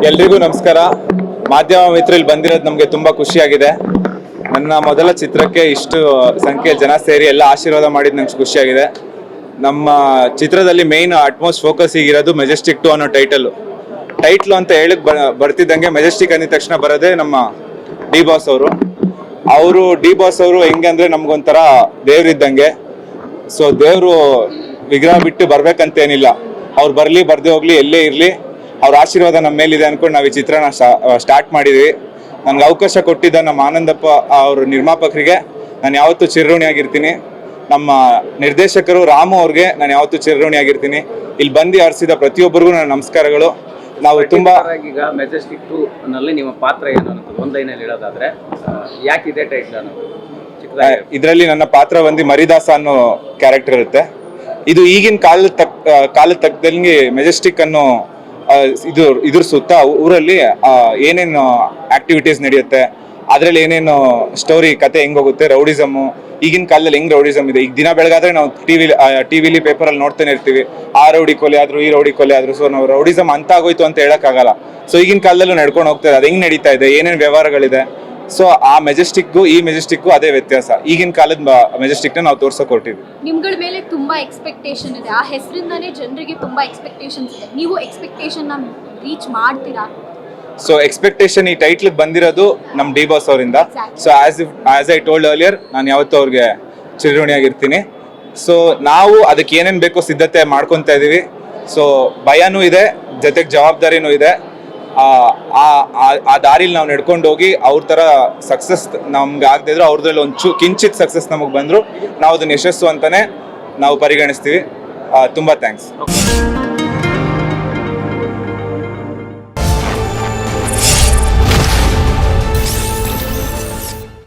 ಎಲ್ರಿಗೂ ನಮಸ್ಕಾರ. ಮಾಧ್ಯಮ ಮಿತ್ರರಲ್ಲಿ ಬಂದಿರೋದು ನಮಗೆ ತುಂಬ ಖುಷಿಯಾಗಿದೆ. ನನ್ನ ಮೊದಲ ಚಿತ್ರಕ್ಕೆ ಇಷ್ಟು ಸಂಖ್ಯೆ ಜನ ಸೇರಿ ಎಲ್ಲ ಆಶೀರ್ವಾದ ಮಾಡಿದ್ದು ನಂಗೆ ಖುಷಿಯಾಗಿದೆ. ನಮ್ಮ ಚಿತ್ರದಲ್ಲಿ ಮೇಯ್ನ್ ಅಟ್ಮೋಸ್ಟ್ ಫೋಕಸ್ ಈಗಿರೋದು ಮೆಜೆಸ್ಟಿಕ್ ಟು ಅನ್ನೋ ಟೈಟಲ್ ಟೈಟ್ಲು ಅಂತ ಹೇಳಕ್ ಬ- ಬರ್ತಿದ್ದಂಗೆ ಮೆಜೆಸ್ಟಿಕ್ ಅಂದಿದ ತಕ್ಷಣ ಬರೋದೇ ನಮ್ಮ ಡಿ ಬಾಸ್ ಅವರು. ಅವರು ಡಿ ಬಾಸ್ ಅವರು ಹೆಂಗೆ ಅಂದರೆ ನಮಗೊಂಥರ ದೇವ್ರಿದ್ದಂಗೆ ಸೊ ದೇವರು ವಿಗ್ರಹ ಬಿಟ್ಟು ಬರಬೇಕಂತೇನಿಲ್ಲ. ಅವ್ರು ಬರಲಿ, ಬರ್ದೇ ಹೋಗಲಿ, ಎಲ್ಲೇ ಇರಲಿ. ಅವ್ರ ಆಶೀರ್ವಾದ ನಮ್ಮ ಮೇಲಿದೆ ಅನ್ಕೊಂಡು ನಾವು ಈ ಚಿತ್ರನ ಸ್ಟಾರ್ಟ್ ಮಾಡಿದ್ವಿ. ನನ್ಗೆ ಅವಕಾಶ ಕೊಟ್ಟಿದ್ದ ನಮ್ಮ ಆನಂದಪ್ಪ ಅವ್ರ ನಿರ್ಮಾಪಕರಿಗೆ. ನಾನು ಯಾವತ್ತೂ ಚಿರಋಣಿಯಾಗಿರ್ತೀನಿ ನಮ್ಮ ನಿರ್ದೇಶಕರು ರಾಮು ಅವ್ರಿಗೆ ನಾನು ಯಾವತ್ತೂ ಚಿರಋಣಿಯಾಗಿರ್ತೀನಿ ಇಲ್ಲಿ ಬಂದು ಆರಿಸಿದ ಪ್ರತಿಯೊಬ್ಬರಿಗೂ ನನ್ನ ನಮಸ್ಕಾರಗಳು. ನಾವು ತುಂಬಾ ಈಗ ಮೆಜೆಸ್ಟಿಕ್ ಟೂ ನಲ್ಲಿ ನಿಮ್ಮ ಪಾತ್ರ ಏನು ಅನ್ನೋದು ಒಂದು ಲೈನಲ್ಲಿ ಹೇಳೋದಾದ್ರೆ ಯಾಕಿದೆ ಟೈಟ್ಲ್ ಅನ್ನೋದು? ಇದರಲ್ಲಿ ನನ್ನ ಪಾತ್ರ ಬಂದು ಮರಿದಾಸ ಅನ್ನೋ ಕ್ಯಾರೆಕ್ಟರ್ ಇರುತ್ತೆ. ಇದು ಈಗಿನ ಕಾಲದ ತಕ್ ಕಾಲದ ತಕ್ಕದಂಗೆ ಮೆಜೆಸ್ಟಿಕ್ ಅನ್ನೋ ಇದು ಇದ್ರ ಸುತ್ತ ಊರಲ್ಲಿ ಏನೇನು ಆಕ್ಟಿವಿಟೀಸ್ ನಡೆಯುತ್ತೆ, ಅದರಲ್ಲಿ ಏನೇನು ಸ್ಟೋರಿ ಕತೆ ಹೆಂಗೋಗುತ್ತೆ ರೌಡಿಸಮು ಈಗಿನ ಕಾಲದಲ್ಲಿ ಹೆಂಗ್ ರೌಡಿಸಮ್ ಇದೆ? ಈಗ ದಿನ ಬೆಳಗಾದ್ರೆ ನಾವು ಟಿವಿ ಟಿವಿಲಿ ಪೇಪರಲ್ಲಿ ನೋಡ್ತಾನೆ ಇರ್ತೀವಿ. ಆ ರೌಡಿ ಕೊಲೆ ಆದ್ರು, ಈ ರೌಡಿ ಕೊಲೆ ಆದ್ರು. ಸೊ ನಾವು ರೌಡಿಸಮ್ ಅಂತ ಆಗೋಯ್ತು ಅಂತ ಹೇಳಕ್ಕಾಗಲ್ಲ. ಸೊ ಈಗಿನ ಕಾಲದಲ್ಲೂ ನಡ್ಕೊಂಡು ಹೋಗ್ತಾರೆ ಅದು ಹೆಂಗ್ ನಡೀತಾ ಇದೆ? ಏನೇನು ವ್ಯವಹಾರಗಳಿದೆ? ಸೊ ಆ ಮೆಜೆಸ್ಟಿಕ್ಗೂ ಈ ಮೆಜೆಸ್ಟಿಕ್ಗೂ ಅದೇ ವ್ಯತ್ಯಾಸ. ಈಗಿನ ಕಾಲದ ಮೆಜೆಸ್ಟಿಕ್ನ ನಾವು ತೋರ್ಸಕ್ ಹೊರಟಿದ್ವಿ. ನಿಮ್ಗಳ ಮೇಲೆ ತುಂಬಾ ಎಕ್ಸ್ಪೆಕ್ಟೇಷನ್ ಇದೆ. ಆ ಹೆಸರಿಂದಾನೇ ಜನರಿಗೆ ತುಂಬಾ ಎಕ್ಸ್ಪೆಕ್ಟೇಷನ್ಸ್ ಇದೆ. ನೀವು ಎಕ್ಸ್ಪೆಕ್ಟೇಷನ್ನ ರೀಚ್ ಮಾಡ್ತೀರಾ? ಸೊ ಎಕ್ಸ್ಪೆಕ್ಟೇಷನ್ ಈ ಟೈಟ್ಲ್ ಬಂದಿರೋದು ನಮ್ಮ ಡಿ ಬಾಸ್ ಅವರಿಂದ. So as if as I told earlier ನಾನು ಯಾವತ್ತೂ ಅವ್ರಿಗೆ ಚಿರಋಣಿಯಾಗಿರ್ತೀನಿ. ಸೊ ನಾವು ಅದಕ್ಕೆ ಏನೇನು ಬೇಕೋ ಸಿದ್ಧತೆ ಮಾಡ್ಕೊತಾ ಇದೀವಿ. ಸೊ ಭಯನೂ ಇದೆ ಜೊತೆಗೆ ಜವಾಬ್ದಾರಿನೂ ಇದೆ. ಆ ದಾರಿಲಿ ನಾವು ನಡ್ಕೊಂಡು ಹೋಗಿ ಅವ್ರ ಥರ ಸಕ್ಸಸ್ ನಮ್ಗೆ ಆಗದಿದ್ರು ಅವ್ರದ್ರಲ್ಲಿ ಒಂದು ಕಿಂಚಿತ್ ಸಕ್ಸಸ್ ನಮಗೆ ಬಂದರು ನಾವು ಅದನ್ನ ಯಶಸ್ಸು ಅಂತಾನೆ ನಾವು ಪರಿಗಣಿಸ್ತೀವಿ ತುಂಬ ಥ್ಯಾಂಕ್ಸ್.